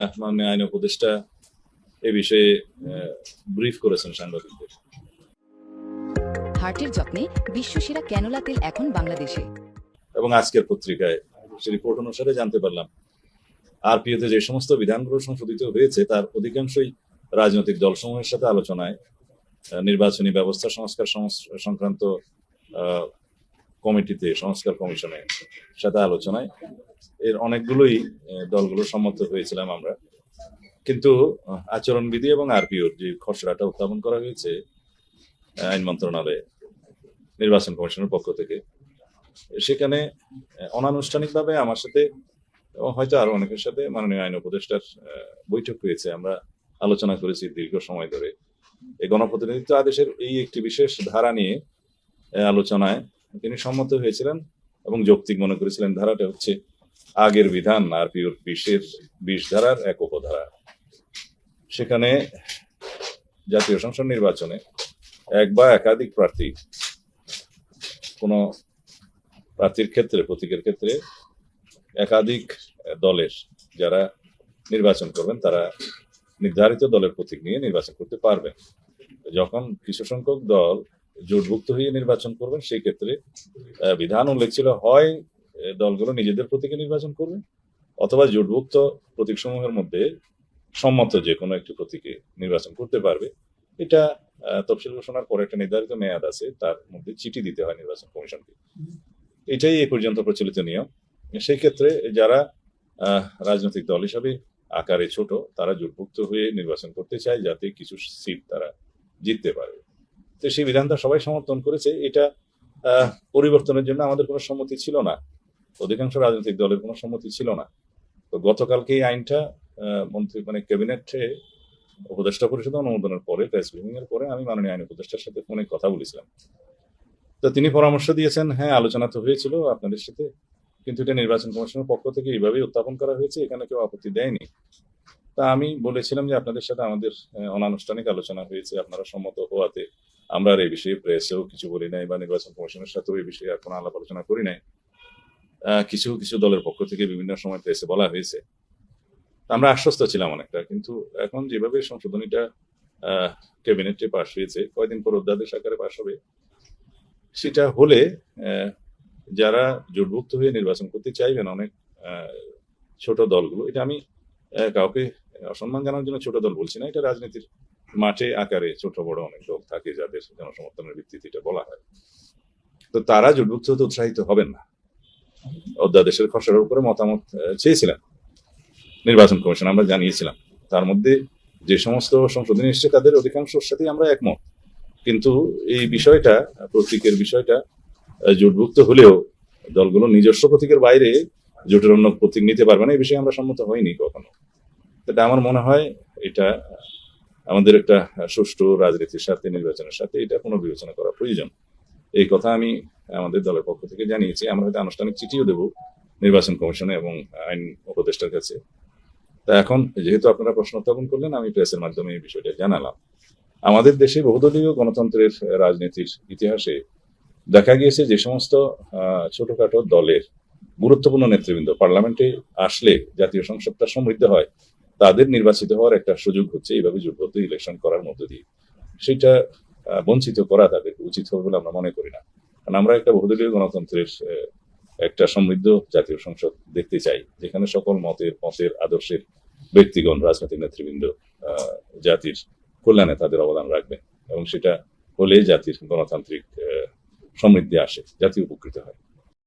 মাননীয় আইন উপদেষ্টা এ বিষয়ে ব্রিফ করেছেন সাংবাদিকদের। হার্টের যত্নে বিশ্বসেরা ক্যানোলা তেল এখন বাংলাদেশে। এবং আজকের পত্রিকায় সে রিপোর্ট অনুসারে জানতে পারলাম আরপিওতে যে সমস্ত বিধানগুলো সংশোধিত হয়েছে তার অধিকাংশই রাজনৈতিক দলসমূহের সাথে আলোচনায় নির্বাচনী ব্যবস্থা সংস্কার সংস- সংক্রান্ত আহ, কমিটিতে, সংস্কার কমিশনের সাথে আলোচনায়। এর অনেকগুলোই দলগুলো সম্মত হয়েছিলাম আমরা। কিন্তু আচরণবিধি এবং আরপিওর যে খসড়াটা উত্থাপন করা হয়েছে আইন মন্ত্রণালয়ে, নির্বাচন কমিশনের পক্ষ থেকে, সেখানে অনানুষ্ঠানিকভাবে আমার সাথে এবং হয়তো আরও অনেকের সাথে মাননীয় আইন উপদেষ্টার বৈঠক হয়েছে। আমরা আলোচনা করেছি দীর্ঘ সময় ধরে। এই গণপ্রতিনিধিত্ব আদেশের এই একটি বিশেষ ধারা নিয়ে আলোচনায় তিনি সম্মত হয়েছিলেন এবং যৌক্তিক মনে করেছিলেন ধারাটা হচ্ছে আগের বিধান, আর পিওর বিশের বিশ ধারার এক উপধারা। সেখানে জাতীয় সংসদ নির্বাচনে এক বা একাধিক প্রার্থী, কোনো প্রার্থীর ক্ষেত্রে, প্রতীকের ক্ষেত্রে একাধিক দলের যারা নির্বাচন করবেন, তারা নির্ধারিত দলের প্রতীক নিয়ে নির্বাচন করতে পারবেন। যখন কিছু সংখ্যক দল জোটভুক্ত হয়ে নির্বাচন করবেন, সেই ক্ষেত্রে বিধান উল্লেখ ছিল, হয় দলগুলো নিজেদের প্রতীকে নির্বাচন করবে, অথবা জোটভুক্ত প্রতীকসমূহের মধ্যে সম্মত যে কোনো একটি প্রতীকে নির্বাচন করতে পারবে। এটা তফসিল ঘোষণার পরে একটা নির্ধারিত মেয়াদ আছে, তার মধ্যে চিঠি দিতে হয় নির্বাচন কমিশনকে। এটাই এই পর্যন্ত প্রচলিত নিয়ম। সেই ক্ষেত্রে যারা রাজনৈতিক দল হিসাবে আকারে ছোট, তারা জোটভুক্ত হয়ে নির্বাচন করতে চায়, যাতে কিছু সিট তারা জিততে পারে। তো সেই বিধানটা সবাই সমর্থন করেছে। এটা পরিবর্তনের জন্য আমাদের কোনো সম্মতি ছিল না। অধিকাংশ রাজনৈতিক দলের কোনো সম্মতি ছিল না। তো গতকালকে এই আইনটা মন্ত্রী মানে ক্যাবিনেটে উপদেষ্টা পরিষদ অনুমোদনের পরে, প্রেস ব্রিফিং এর পরে আমি মাননীয় আইন উপদেষ্টার সাথে ফোনে কথা বলেছিলাম। তো তিনি পরামর্শ দিয়েছেন হ্যাঁ আলোচনা তো হয়েছিল আপনাদের সাথে, কিন্তু এটা নির্বাচন কমিশনের পক্ষ থেকে এইভাবেই উত্থাপন করা হয়েছে, এখানে কেউ আপত্তি দেয়নি। তা আমি বলেছিলাম যে আপনাদের সাথে আমাদের অনানুষ্ঠানিক আলোচনা হয়েছে, আপনারা সম্মত হওয়াতে। আমরা আর এই বিষয়ে প্রেসেও কিছু বলি নাই বা নির্বাচন কমিশনের সাথেও এই বিষয়ে কোনো আলাপ আলোচনা করি নাই। কিছু কিছু দলের পক্ষ থেকে বিভিন্ন সময় প্রেসে বলা হয়েছে। আমরা আশ্বস্ত ছিলাম অনেকটা, কিন্তু এখন যেভাবে সংশোধনীটা ক্যাবিনেটে পাশ হয়েছে, কয়দিন পর অধ্যাদেশ আকারে পাশ হবে, সেটা হলে যারা জোটভুক্ত হয়ে নির্বাচন করতে চাইবেন অনেক ছোট দলগুলো, এটা আমি কাউকে অসম্মান জানানোর জন্য ছোট দল বলছি না, এটা রাজনীতির মাঠে আকারে ছোট, বড় অনেক লোক থাকে যাদের জনসমর্থনের ভিত্তিতে এটা বলা হয়। তো তারা জোটভুক্ত হতে উৎসাহিত হবেন না। অধ্যাদেশের খসড়ার উপরে মতামত চেয়েছিলেন নির্বাচন কমিশন, আমরা জানিয়েছিলাম। তার মধ্যে যে সমস্ত সংশোধনী এসছে তাদের অধিকাংশের সাথেই আমরা একমত। কিন্তু এই বিষয়টা, প্রতীকের বিষয়টা জোটভুক্ত হলেও দলগুলো নিজস্ব প্রতীকের বাইরে জোটের অন্য প্রতীক নিতে পারবে না, এই বিষয়ে আমরা সম্মত হইনি কখনো। এটা আমার মনে হয় এটা আমাদের একটা সুষ্ঠু রাজনীতির সাথে, নির্বাচনের সাথে এটা কোনো বিবেচনা করা প্রয়োজন। এই কথা আমি আমাদের দলের পক্ষ থেকে জানিয়েছি। আমরা হয়তো আনুষ্ঠানিক চিঠিও দেব নির্বাচন কমিশনে এবং আইন উপদেষ্টার কাছে। তা এখন, যেহেতু আপনারা প্রশ্ন উত্থাপন করলেন, আমি প্রেসের মাধ্যমে এই বিষয়টা জানালাম। আমাদের দেশে বহুদলীয় গণতন্ত্রের রাজনীতির ইতিহাসে দেখা গিয়েছে যে সমস্ত ছোটখাটো দলের গুরুত্বপূর্ণ নেতৃবৃন্দ পার্লামেন্টে আসলে জাতীয় সংসদটা সমৃদ্ধ হয়। তাদের নির্বাচিত হওয়ার একটা সুযোগ হচ্ছে, এইভাবে জোটবদ্ধ ইলেকশন করার মধ্য দিয়ে। সেটা বঞ্চিত করা তাদের উচিত হবে বলে আমরা মনে করি না। কারণ আমরা একটা বহুদলীয় গণতন্ত্রের একটা সমৃদ্ধ জাতীয় সংসদ দেখতে চাই, যেখানে সকল মতের, পথের, আদর্শের ব্যক্তিগণ, রাজনৈতিক নেতৃবৃন্দ জাতির কল্যাণে তাদের অবদান রাখবে। এবং সেটা হলে জাতির গণতান্ত্রিক সমৃদ্ধি আসে, জাতি উপকৃত হয়।